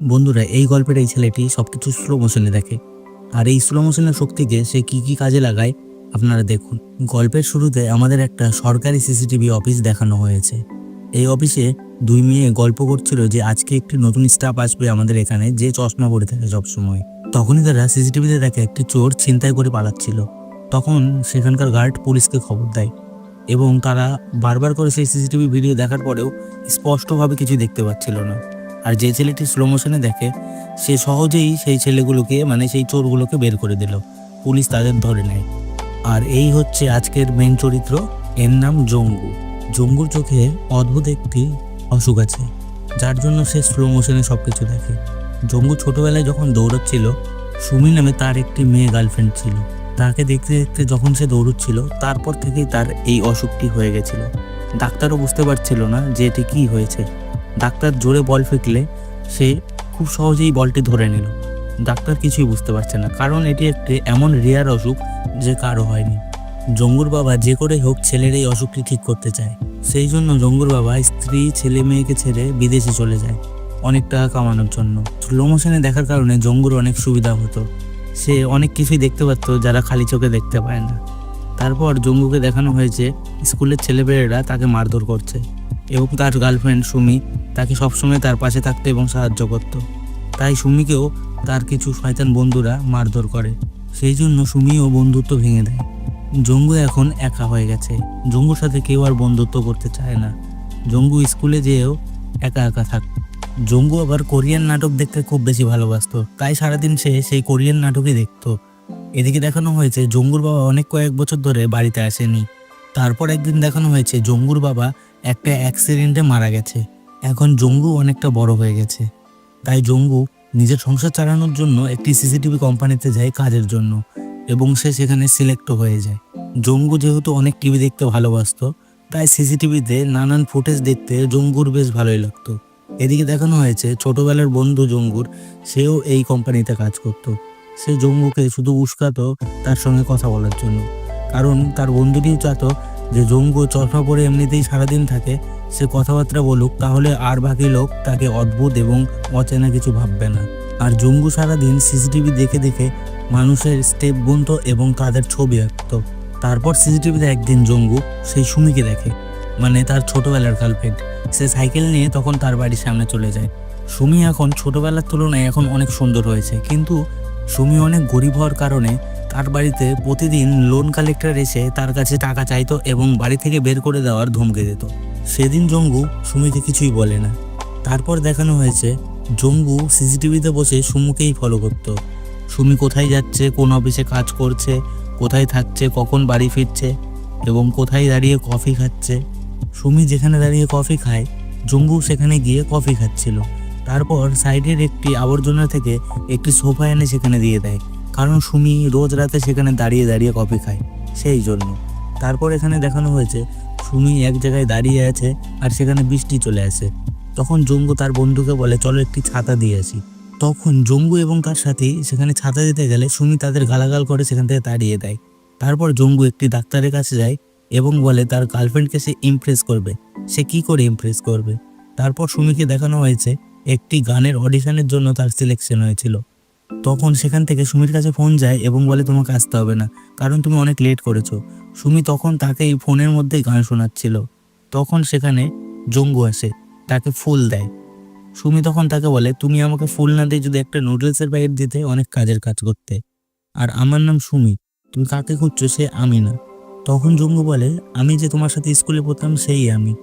বন্ধুরা, এই গল্পের এই ছেলেটি সব কিছু স্লো মোশনে দেখে। আর এই স্লো মোশনের শক্তিকে সে কি কি কাজে লাগায়, আপনারা দেখুন। গল্পের শুরুতে আমাদের একটা সরকারি সিসিটিভি অফিস দেখানো হয়েছে। এই অফিসে দুই মেয়ে গল্প করছিল যে, আজকে একটি নতুন স্টাফ আসবে আমাদের এখানে যে চশমা পরে থাকে সবসময়। তখনই তারা সিসিটিভিতে দেখে একটি চোর ছিনতাই করে পালাচ্ছিল। তখন সেখানকার গার্ড পুলিশকে খবর দেয় এবং তারা বারবার করে সেই সিসিটিভি ভিডিও দেখার পরেও স্পষ্টভাবে কিছু দেখতে পাচ্ছিল না। আর যে ছেলেটি স্লো মোশনে দেখে, সে সহজেই সেই ছেলেগুলোকে মানে সেই চোরগুলোকে বের করে দিল। পুলিশ তাদের ধরে নেয়। আর এই হচ্ছে আজকের মেন চরিত্র, এর নাম জঙ্গু। জঙ্গুর চোখে অদ্ভুত একটি অসুখ আছে, যার জন্য সে স্লো মোশনে সব কিছু দেখে। জঙ্গু ছোটবেলায় যখন দৌড়চ্ছিল, সুমি নামে তার একটি মেয়ে গার্লফ্রেন্ড ছিল। তাকে দেখতে দেখতে যখন সে দৌড়চ্ছিল, তারপর থেকেই তার এই অসুখটি হয়ে গেছিল। ডাক্তারও বুঝতে পারছিল না যে এটি কী হয়েছে। ডাক্তার জোরে বল ফেঁকলে সে খুব সহজেই বলটি ধরে নিল। ডাক্তার কিছুই বুঝতে পারছে না, কারণ এটি একটি এমন রেয়ার অসুখ যে কারও হয়নি। জঙ্গুর বাবা যে করে হোক ছেলের এই অসুখটি ঠিক করতে চায়, সেই জন্য জঙ্গুর বাবা স্ত্রী, ছেলে মেয়েকে ছেড়ে বিদেশে চলে যায় অনেক টাকা কামানোর জন্য। স্লো মোশনে দেখার কারণে জঙ্গুর অনেক সুবিধা হতো। সে অনেক কিছুই দেখতে পারতো যারা খালি চোখে দেখতে পায় না। তারপর জঙ্গুকে দেখানো হয়েছে, স্কুলের ছেলেমেয়েরা তাকে মারধর করছে। এবং তার গার্লফ্রেন্ড সুমি তাকে সবসময় তার পাশে থাকতো এবং সাহায্য করত। তাই সুমিকেও তার কিছু শয়তান বন্ধুরা মারধর করে। সেই জন্য সুমিও বন্ধুত্ব ভেঙে দেয়। জঙ্গু এখন একা হয়ে গেছে। জঙ্গুর সাথে কেউ আর বন্ধুত্ব করতে চায় না। জঙ্গু স্কুলে যেয়েও একা একা থাকতো জঙ্গু আবার কোরিয়ান নাটক দেখতে খুব বেশি ভালোবাসত। তাই সারাদিন সে সেই কোরিয়ান নাটকই দেখত। এদিকে দেখানো হয়েছে জঙ্গুর বাবা অনেক কয়েক বছর ধরে বাড়িতে আসেনি। তারপর একদিন দেখানো হয়েছে জঙ্গুর বাবা একটা অ্যাক্সিডেন্টে মারা গেছে। এখন জঙ্গু অনেকটা বড় হয়ে গেছে। তাই জঙ্গু নিজের সংসার চালানোর জন্য একটি সিসিটিভি কোম্পানিতে যায় কাজের জন্য এবং সে সেখানে সিলেক্টও হয়ে যায়। জঙ্গু যেহেতু অনেক টিভি দেখতে ভালোবাসতো, তাই সিসিটিভিতে নানান ফুটেজ দেখতে জঙ্গুর বেশ ভালোই লাগতো। এদিকে দেখানো হয়েছে, ছোটবেলার বন্ধু জঙ্গুর, সেও এই কোম্পানিতে কাজ করতো। সে জঙ্গুকে শুধু উস্কাতো তার সঙ্গে কথা বলার জন্য। কারণ তার বন্ধুটিও চাতো যে জঙ্গু চশমা পরে এমনিতেই সারাদিন থাকে, সে কথাবার্তা বলুক, তাহলে আর বাকি লোক তাকে অদ্ভুত এবং অচেনা কিছু ভাববে না। আর জঙ্গু সারাদিন সিসিটিভি দেখে দেখে মানুষের স্টেপ গুনতো এবং তাদের ছবি আঁকতো। তারপর সিসিটিভিতে একদিন জঙ্গু সেই সুমিকে দেখে মানে তার ছোটবেলার গার্লফ্রেন্ড সে সাইকেল নিয়ে তখন তার বাড়ির সামনে চলে যায়। সুমি এখন ছোটবেলার তুলনায় এখন অনেক সুন্দর হয়েছে, কিন্তু সুমি অনেক গরিব হওয়ার কারণে তার বাড়িতে প্রতিদিন লোন কালেক্টর এসে তার কাছে টাকা চাইতো এবং বাড়ি থেকে বের করে দেওয়ার ধমকে দিত। সেদিন জঙ্গু সুমিকে কিছুই বলে না। তারপর দেখানো হয়েছে, জঙ্গু সিসিটিভিতে বসে সুমুকেই ফলো করতো। সুমি কোথায় যাচ্ছে, কোন অফিসে কাজ করছে, কোথায় থাকছে, কখন বাড়ি ফিরছে এবং কোথায় দাঁড়িয়ে কফি খাচ্ছে। সুমি যেখানে দাঁড়িয়ে কফি খায়, জঙ্গু সেখানে গিয়ে কফি খাচ্ছিল। তারপর সাইডের একটি আবর্জনা থেকে একটি সোফা এনে সেখানে দিয়ে দেয়। কারণ সুমি রোজ রাতে সেখানে দাঁড়িয়ে দাঁড়িয়ে কফি খায়, সেই জন্য। তারপর এখানে দেখানো হয়েছে, সুমি এক জায়গায় দাঁড়িয়ে আছে আর সেখানে বৃষ্টি চলে আসে। তখন জঙ্গু তার বন্ধুকে বলে, চলো একটি ছাতা দিয়ে আসি। তখন জঙ্গু এবং তার সাথী সেখানে ছাতা দিতে গেলে সুমি তাদের গালাগাল করে সেখান থেকে তাড়িয়ে দেয়। তারপর জঙ্গু একটি ডাক্তারের কাছে যায় এবং বলে, তার গার্লফ্রেন্ডকে সে ইমপ্রেস করবে। সে কি করে ইমপ্রেস করবে? তারপর সুমিকে দেখানো হয়েছে, একটি গানের অডিশনের জন্য তার সিলেকশন হয়েছিল। তখন সেখান থেকে সুমির কাছে ফোন যায় এবং বলে, তোমাকে আসতে হবে না। কারণ তুমি অনেক লেট করেছ। সুমি তখন তাকে এই ফোনের মধ্যেই গান শোনাচ্ছিল। তখন সেখানে জঙ্গু আসে, তাকে ফুল দেয়। সুমি তখন তাকে বলে, তুমি আমাকে ফুল না দিয়ে যদি একটা নুডলসের প্যাকেট দিতে অনেক কাজের কাজ করতে। আর আমার নাম সুমি, তুমি কাকে খুঁজছো সে আমি না। তখন জঙ্গু বলে, আমি যে তোমার সাথে স্কুলে পড়তাম সেই আমি।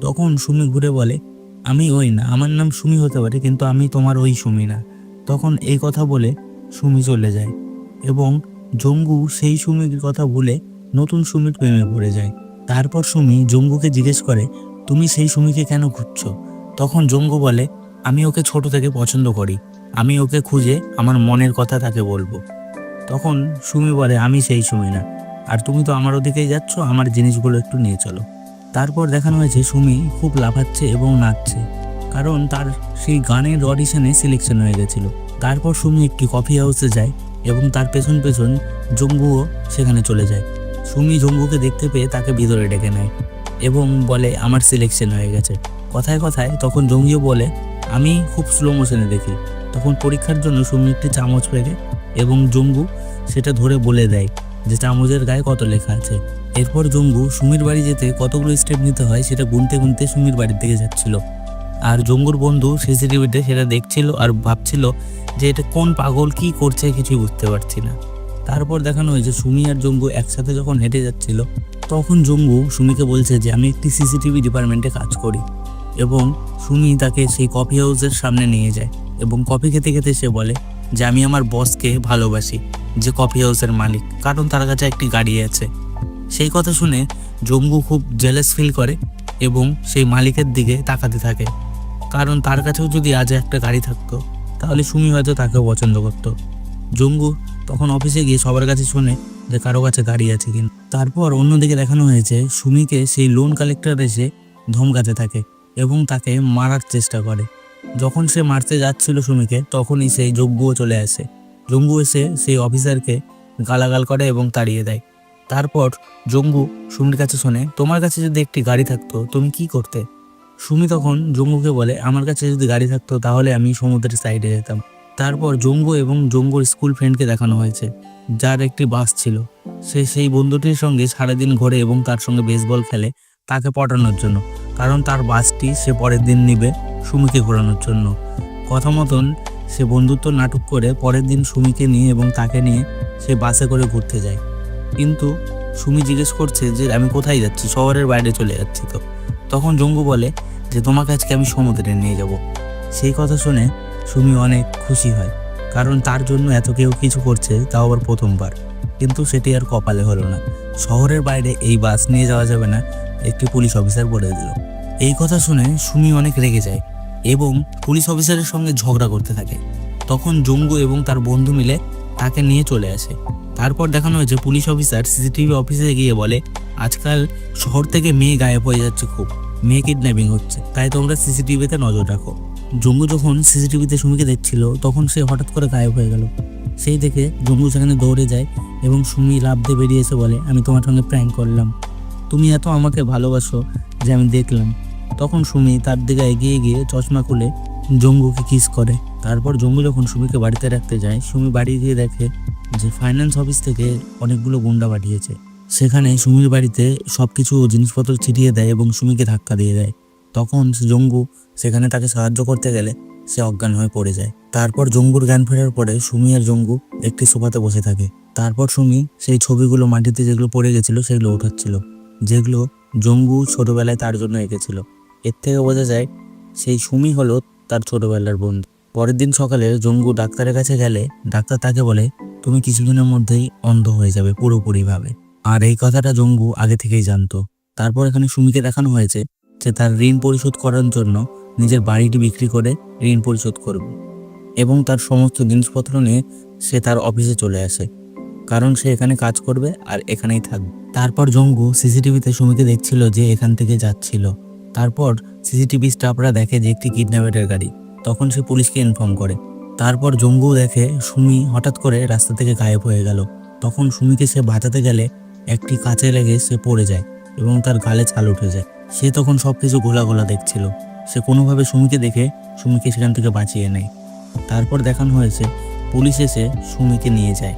তখন সুমি ঘুরে বলে, আমি ওই না, আমার নাম সুমি হতে পারে, কিন্তু আমি তোমার ওই সুমি না। তখন এই কথা বলে সুমি চলে যায় এবং জঙ্গু সেই সুমির কথা বলে নতুন সুমির প্রেমে পড়ে যায়। তারপর সুমি জঙ্গুকে জিজ্ঞেস করে, তুমি সেই সুমিকে কেন খুঁজছো? তখন জঙ্গু বলে, আমি ওকে ছোট থেকে পছন্দ করি। আমি ওকে খুঁজে আমার মনের কথা তাকে বলব। তখন সুমি বলে, আমি সেই সুমি না। আর তুমি তো আমার ওদিকেই যাচ্ছ, আমার জিনিসগুলো একটু নিয়ে চলো। তারপর দেখানো হয়েছে, সুমি খুব লাফাচ্ছে এবং নাচছে। কারণ তার সেই গানের অডিশনে সিলেকশন হয়ে গেছিল। তারপর সুমি একটি কফি হাউসে যায় এবং তার পেছন পেছন জঙ্গুও সেখানে চলে যায়। সুমি জঙ্গুকে দেখতে পেয়ে তাকে ভিতরে ডেকে নেয় এবং বলে, আমার সিলেকশন হয়ে গেছে। কথায় কথায় তখন জঙ্গিও বলে, আমি খুব স্লো মোশনে দেখি। তখন পরীক্ষার জন্য সুমি একটি চামচ পেরে এবং জম্বু সেটা ধরে বলে দেয় যে চামচের গায়ে কত লেখা আছে। এরপর জম্বু সুমির বাড়ি যেতে কতগুলো স্টেপ নিতে হয় সেটা গুনতে গুনতে সুমির বাড়ির দিকে যাচ্ছিল। আর জঙ্গুর বন্ধু সিসিটিভিতে সেটা দেখছিল আর ভাবছিল যে এটা কোন পাগল কি করছে কিছুই বুঝতে পারছি না। তারপর দেখানো হয়েছে সুমি আর জঙ্গু একসাথে যখন হেঁটে যাচ্ছিল, তখন জঙ্গু সুমিকে বলছে যে, আমি একটি সিসিটিভি ডিপার্টমেন্টে কাজ করি এবং সুমি তাকে সেই কফি হাউসের সামনে নিয়ে যায় এবং কফি খেতে খেতে সে বলে যে, আমি আমার বসকে ভালোবাসি, যে কফি হাউসের মালিক, কারণ তার কাছে একটি গাড়ি আছে। সেই কথা শুনে জঙ্গু খুব জেলাস ফিল করে এবং সেই মালিকের দিকে তাকাতে থাকে। কারণ তার কাছেও যদি আজ একটা গাড়ি থাকতো, তাহলে সুমি হয়তো তাকেও পছন্দ করতো। জঙ্গু তখন অফিসে গিয়ে সবার কাছে শোনে যে কারও কাছে গাড়ি আছে কিনা। তারপর অন্যদিকে দেখানো হয়েছে, সুমিকে সেই লোন কালেক্টর এসে ধমকাতে থাকে এবং তাকে মারার চেষ্টা করে। যখন সে মারতে যাচ্ছিল সুমিকে, তখনই সেই যজ্ঞও চলে আসে। জঙ্গু এসে সেই অফিসারকে গালাগাল করে এবং তাড়িয়ে দেয়। তারপর জঙ্গু সুমির কাছে শোনে, তোমার কাছে যদি একটি গাড়ি থাকতো, তুমি কি করতে? সুমি তখন জঙ্গুকে বলে, আমার কাছে যদি গাড়ি থাকতো তাহলে আমি সমুদ্রের সাইডে যেতাম। তারপর জঙ্গু এবং জঙ্গুর স্কুল ফ্রেন্ডকে দেখানো হয়েছে, যার একটি বাস ছিল। সে সেই বন্ধুটির সঙ্গে সারাদিন ঘোরে এবং তার সঙ্গে বেসবল খেলে তাকে পটানোর জন্য, কারণ তার বাসটি সে পরের দিন নিবে সুমিকে ঘোরানোর জন্য। কথা মতন সে বন্ধুত্ব নাটক করে পরের দিন সুমিকে নিয়ে এবং তাকে নিয়ে সে বাসে করে ঘুরতে যায়। কিন্তু সুমি জিজ্ঞেস করছে যে, আমি কোথায় যাচ্ছি? শহরের বাইরে চলে যাচ্ছি তো। তখন জঙ্গু বলে যে তোমাকে আজকে আমি সমুদ্রে নিয়ে যাব। সেই কথা শুনে সুমি অনেক খুশি হয়, কারণ তার জন্য এত কেউ কিছু করছে তাও আবার প্রথমবার। কিন্তু সেটি আর কপালে হলো না। শহরের বাইরে এই বাস নিয়ে যাওয়া যাবে না, একটি পুলিশ অফিসার বলে দিল। এই কথা শুনে সুমি অনেক রেগে যায় এবং পুলিশ অফিসারের সঙ্গে ঝগড়া করতে থাকে। তখন জঙ্গু এবং তার বন্ধু মিলে তাকে নিয়ে চলে আসে। তারপর দেখানো হয়েছে পুলিশ অফিসার সিসিটিভি অফিসে গিয়ে বলে, আজকাল শহর থেকে মেয়ে গায়েব হয়ে যাচ্ছে খুব। মেয়ে কিডন্যাপিং হচ্ছে। তাই তোমরা সিসিটিভিতে নজর রাখো। জঙ্গু যখন সিসিটিভিতে সুমিকে দেখছিল, তখন সে হঠাৎ করে গায়েব হয়ে গেল। সেই দেখে জঙ্গু সেখানে দৌড়ে যায় এবং সুমি লাভ দিয়ে বেরিয়ে এসে বলে, আমি তোমার সঙ্গে প্র্যাঙ্ক করলাম। তুমি এত আমাকে ভালোবাসো যে আমি দেখলাম। তখন সুমি তার দিকে এগিয়ে গিয়ে চশমা খুলে জঙ্গুকে কিস করে। তারপর জঙ্গু যখন সুমিকে বাড়িতে রাখতে যায়, সুমি বাড়ি গিয়ে দেখে যে ফাইন্যান্স অফিস থেকে অনেকগুলো গুন্ডা পাঠিয়েছে। সেখানে সুমির বাড়িতে সব কিছু জিনিসপত্র ছিটিয়ে দেয় এবং সুমিকে ধাক্কা দিয়ে দেয়। তখন জঙ্গু সেখানে তাকে সাহায্য করতে গেলে সে অজ্ঞান হয়ে পড়ে যায়। তারপর জঙ্গুর জ্ঞান ফেরার পরে সুমি আর জঙ্গু একটি সোফাতে বসে থাকে। তারপর সুমি সেই ছবিগুলো মাটিতে যেগুলো পড়ে গেছিল সেগুলো ওঠাচ্ছিল, যেগুলো জঙ্গু ছোটবেলায় তার জন্য এঁকেছিল। এর থেকে বোঝা যায় সেই সুমি হলো তার ছোটবেলার বন্ধু। পরের দিন সকালে জঙ্গু ডাক্তারের কাছে গেলে ডাক্তার তাকে বলে, তুমি কিছুদিনের মধ্যেই অন্ধ হয়ে যাবে পুরোপুরিভাবে। আর এই কথাটা জঙ্গু আগে থেকেই জানতো। তারপর এখানে সুমিকে দেখানো হয়েছে যে তার ঋণ পরিশোধ করার জন্য নিজের বাড়িটি বিক্রি করে ঋণ পরিশোধ করবে এবং তার সমস্ত জিনিসপত্র নিয়ে সে তার অফিসে চলে আসে, কারণ সে এখানে কাজ করবে আর এখানেই থাকবে। তারপর জঙ্গু সিসিটিভিতে সুমিকে দেখছিল যে এখান থেকে যাচ্ছিল। তারপর সিসিটিভি স্টাফরা দেখে যে একটি কিডন্যাপের গাড়ি, তখন সে পুলিশকে ইনফর্ম করে। তারপর জঙ্গু দেখে সুমি হঠাৎ করে রাস্তা থেকে গায়েব হয়ে গেল। তখন সুমিকে সে বাঁচাতে গেলে একটি কাঁচে লেগে সে পড়ে যায় এবং তার গালে ছাল উঠে যায়। সে তখন সব কিছু গোলা গোলা দেখছিল। সে কোনোভাবে সুমিকে দেখে সুমিকে সেখান থেকে বাঁচিয়ে নেয়। তারপর দেখানো হয়েছে, পুলিশ এসে সুমিকে নিয়ে যায়।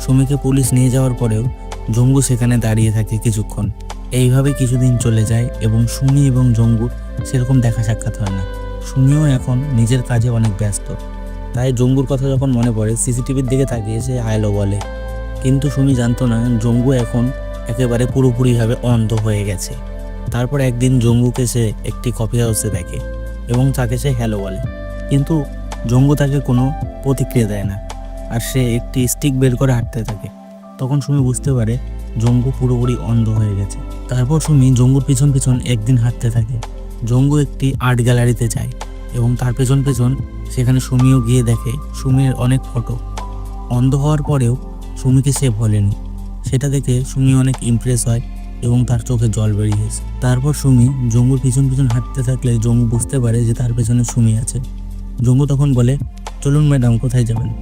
সুমিকে পুলিশ নিয়ে যাওয়ার পরেও জঙ্গু সেখানে দাঁড়িয়ে থাকে কিছুক্ষণ। এইভাবে কিছুদিন চলে যায় এবং সুমি এবং জঙ্গুর সেরকম দেখা সাক্ষাৎ হয় না। সুমিও এখন নিজের কাজে অনেক ব্যস্ত। তাই জঙ্গুর কথা যখন মনে পড়ে, সিসিটিভির দিকে তাকিয়ে সে হাইলো বলে কিন্তু সুমি জানতো না জঙ্গু এখন একেবারে পুরোপুরিভাবে অন্ধ হয়ে গেছে। তারপর একদিন জঙ্গুকে সে একটি কফি হাউসে দেখে এবং তাকে সে হ্যালো বলে। কিন্তু জঙ্গু তাকে কোনো প্রতিক্রিয়া দেয় না আর সে একটি স্টিক বের করে হাঁটতে থাকে। তখন সুমি বুঝতে পারে জঙ্গু পুরোপুরি অন্ধ হয়ে গেছে। তারপর সুমি জঙ্গুর পিছন পিছন একদিন হাঁটতে থাকে। জঙ্গু একটি আর্ট গ্যালারিতে যায় এবং তার পেছন পেছন সেখানে সুমিও গিয়ে দেখে সুমির অনেক ফটো অন্ধ হওয়ার পরেও সুমিকে সে বলেনি। সেটা দেখে সুমি অনেক ইমপ্রেস হয় এবং তার চোখে জল বেরিয়েছে তারপর সুমি জঙ্গুর পিছন পিছন হাঁটতে থাকলে জঙ্গু বুঝতে পারে যে তার পেছনে সুমি আছে। জঙ্গু তখন বলে, চলুন ম্যাডাম, কোথায় যাবেন?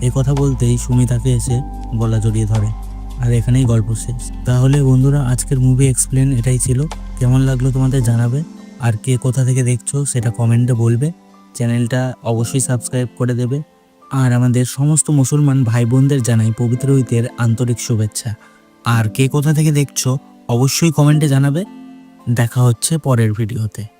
এই কথা বলতেই সুমি তাকে এসে গলা জড়িয়ে ধরে। আর এখানেই গল্প শেষ। তাহলে বন্ধুরা, আজকের মুভি এক্সপ্লেন এটাই ছিল। কেমন লাগল তোমাদের জানাবে? আর কে কোথা থেকে দেখছ সেটা কমেন্টে বলবে। চ্যানেলটা অবশ্যই সাবস্ক্রাইব করে দেবে। আর আমাদের সমস্ত মুসলমান ভাই বোনদের জানাই পবিত্র ঈদের আন্তরিক শুভেচ্ছা। আর কে কোথা থেকে দেখছ, অবশ্যই কমেন্টে জানাবে। দেখা হচ্ছে পরের ভিডিওতে।